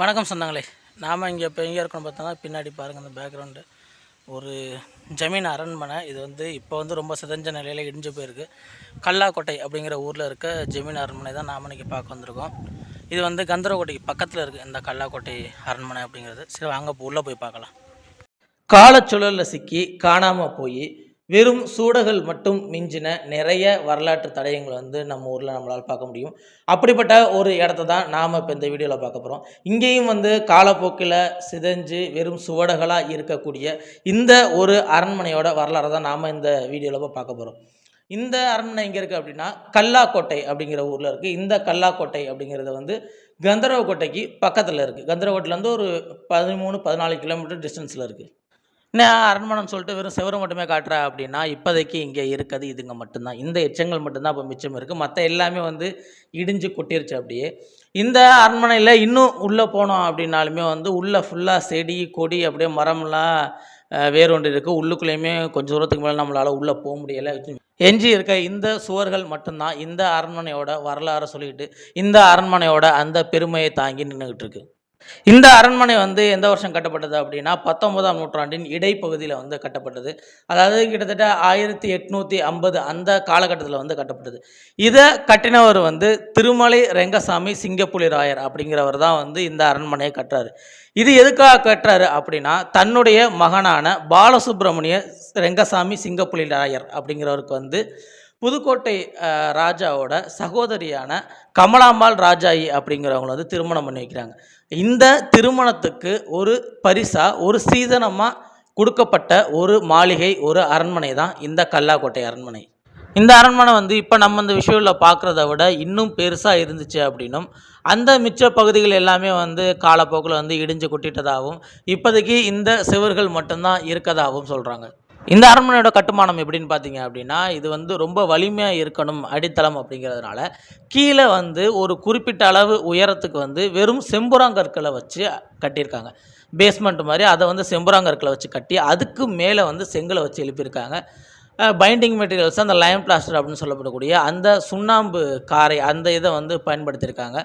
வணக்கம் சொந்தங்களே. நாம் இங்கே இப்போ எங்கே இருக்கணும் பார்த்தோன்னா பின்னாடி பாருங்கள் இந்த பேக்ரவுண்டு ஒரு ஜமீன் அரண்மனை. இது வந்து இப்போ வந்து ரொம்ப சிதஞ்ச நிலையில் இடிஞ்சு போயிருக்கு. கல்லாக்கோட்டை அப்படிங்கிற ஊரில் இருக்க ஜமீன் அரண்மனை தான் நாம் இன்றைக்கி பார்க்க வந்திருக்கோம். இது வந்து கந்தரக்கோட்டைக்கு பக்கத்தில் இருக்குது இந்த கல்லாக்கோட்டை அரண்மனை அப்படிங்கிறது. சரி வாங்க இப்போ உள்ளே போய் பார்க்கலாம். காலச்சூழலில் சிக்கி காணாமல் போய் வெறும் சூடகள் மட்டும் மிஞ்சின நிறைய வரலாற்று தடயங்களை வந்து நம்ம ஊரில் நம்மளால் பார்க்க முடியும். அப்படிப்பட்ட ஒரு இடத்த தான் நாம் இப்போ இந்த வீடியோவில் பார்க்க போகிறோம் இங்கேயும் வந்து காலப்போக்கில் சிதைஞ்சு வெறும் சுவடுகளாக இருக்கக்கூடிய இந்த ஒரு அரண்மனையோட வரலாறை தான் நாம் இந்த வீடியோவில் போய் பார்க்க போகிறோம் இந்த அரண்மனை எங்கே இருக்குது அப்படின்னா கல்லாக்கோட்டை அப்படிங்கிற ஊரில் இருக்குது இந்த கல்லாக்கோட்டை அப்படிங்கிறது வந்து கந்தரவக்கோட்டைக்கு பக்கத்தில் இருக்குது கந்தரவக்கோட்டையிலேருந்து ஒரு பதிமூணு பதினாலு கிலோமீட்டர் டிஸ்டன்ஸில் இருக்குது என்ன அரண்மனைன்னு சொல்லிட்டு வெறும் செவரு மட்டுமே காட்டுறா அப்படின்னா இப்போதைக்கு இங்கே இருக்கிறது இதுங்க மட்டும்தான். இந்த எச்சங்கள் மட்டும்தான் இப்போ மிச்சம் இருக்குது மற்ற எல்லாமே வந்து இடிஞ்சு கொட்டிருச்சு அப்படியே. இந்த அரண்மனையில் இன்னும் உள்ளே போனோம் அப்படின்னாலுமே வந்து உள்ளே ஃபுல்லாக செடி கொடி அப்படியே மரம்லாம் வேறு ஒன்று இருக்குது உள்ளுக்குள்ளேயுமே கொஞ்சம் தூரத்துக்கு மேலே நம்மளால் உள்ளே போக முடியலை. எஞ்சி இருக்க இந்த சுவர்கள் மட்டும்தான் இந்த அரண்மனையோட வரலாறை சொல்லிக்கிட்டு இந்த அரண்மனையோட அந்த பெருமையை தாங்கி நின்றுக்கிட்டு இருக்கு. இந்த அரண்மனை வந்து எந்த வருஷம் கட்டப்பட்டது அப்படின்னா பத்தொன்பதாம் நூற்றாண்டின் இடைப்பகுதியில் வந்து கட்டப்பட்டது. அதாவது கிட்டத்தட்ட ஆயிரத்தி எட்நூற்றி ஐம்பது அந்த காலகட்டத்தில் வந்து கட்டப்பட்டது. இதை கட்டினவர் வந்து திருமலை ரெங்கசாமி சிங்கப்புலி ராயர் அப்படிங்கிறவர் தான் வந்து இந்த அரண்மனையை கட்டுறாரு. இது எதுக்காக கட்டுறாரு அப்படின்னா தன்னுடைய மகனான பாலசுப்ரமணிய ரெங்கசாமி சிங்கப்புலி ராயர் அப்படிங்கிறவருக்கு வந்து புதுக்கோட்டை ராஜாவோட சகோதரியான கமலாம்பாள் ராஜாயி அப்படிங்கிறவங்கள வந்து திருமணம் பண்ணி வைக்கிறாங்க. இந்த திருமணத்துக்கு ஒரு பரிசாக ஒரு சீதனமாக கொடுக்கப்பட்ட ஒரு மாளிகை ஒரு அரண்மனை தான் இந்த கல்லாக்கோட்டை அரண்மனை. இந்த அரண்மனை வந்து இப்போ நம்ம இந்த விஷுவலில் பார்க்குறத விட இன்னும் பெருசாக இருந்துச்சு அப்படின்னும் அந்த மிச்ச பகுதிகள் எல்லாமே வந்து காலப்போக்கில் வந்து இடிஞ்சு கொட்டிட்டதாகவும் இப்போதைக்கு இந்த சுவர்கள் மட்டும்தான் இருக்கதாகவும் சொல்கிறாங்க இந்த அரண்மனையோட கட்டுமானம் எப்படின்னு பார்த்தீங்க அப்படின்னா இது வந்து ரொம்ப வலிமையாக இருக்கணும் அடித்தளம் அப்படிங்கிறதுனால கீழே வந்து ஒரு குறிப்பிட்ட அளவு உயரத்துக்கு வந்து வெறும் செம்புறாங்கற்களை வச்சு கட்டியிருக்காங்க. பேஸ்மெண்ட் மாதிரி அதை வந்து செம்புறாங்கற்களை வச்சு கட்டி அதுக்கு மேலே வந்து செங்கலை வச்சு எழுப்பியிருக்காங்க. பைண்டிங் மெட்டீரியல்ஸ் அந்த லைம் பிளாஸ்டர் அப்படின்னு சொல்லப்படக்கூடிய அந்த சுண்ணாம்பு காரை அந்த இதை வந்து பயன்படுத்தியிருக்காங்க.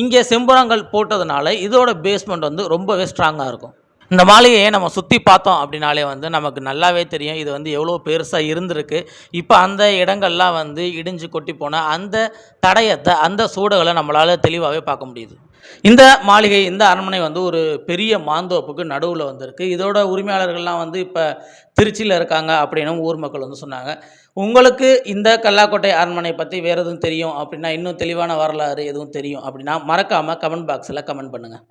இங்கே செம்புறாங்கல் போட்டதுனால இதோட பேஸ்மெண்ட் வந்து ரொம்பவே ஸ்ட்ராங்காக இருக்கும். இந்த மாளிகையை நம்ம சுற்றி பார்த்தோம் அப்படின்னாலே வந்து நமக்கு நல்லாவே தெரியும். இது வந்து எவ்வளோ பெருசாக இருந்திருக்கு. இப்போ அந்த இடங்கள்லாம் வந்து இடிஞ்சு கொட்டி போன அந்த தடயத்தை அந்த சூடுகளை நம்மளால் தெளிவாகவே பார்க்க முடியுது. இந்த மாளிகை இந்த அரண்மனை வந்து ஒரு பெரிய மாந்தோப்புக்கு நடுவில் வந்திருக்கு. இதோட உரிமையாளர்கள்லாம் வந்து இப்போ திருச்சியில் இருக்காங்க அப்படின்னும் ஊர் மக்கள் வந்து சொன்னாங்க. உங்களுக்கு இந்த கல்லாக்கோட்டை அரண்மனை பற்றி வேறு எதுவும் தெரியும் அப்படின்னா இன்னும் தெளிவான வரலாறு எதுவும் தெரியும் அப்படின்னா மறக்காமல் கமெண்ட் பாக்ஸில் கமெண்ட் பண்ணுங்கள்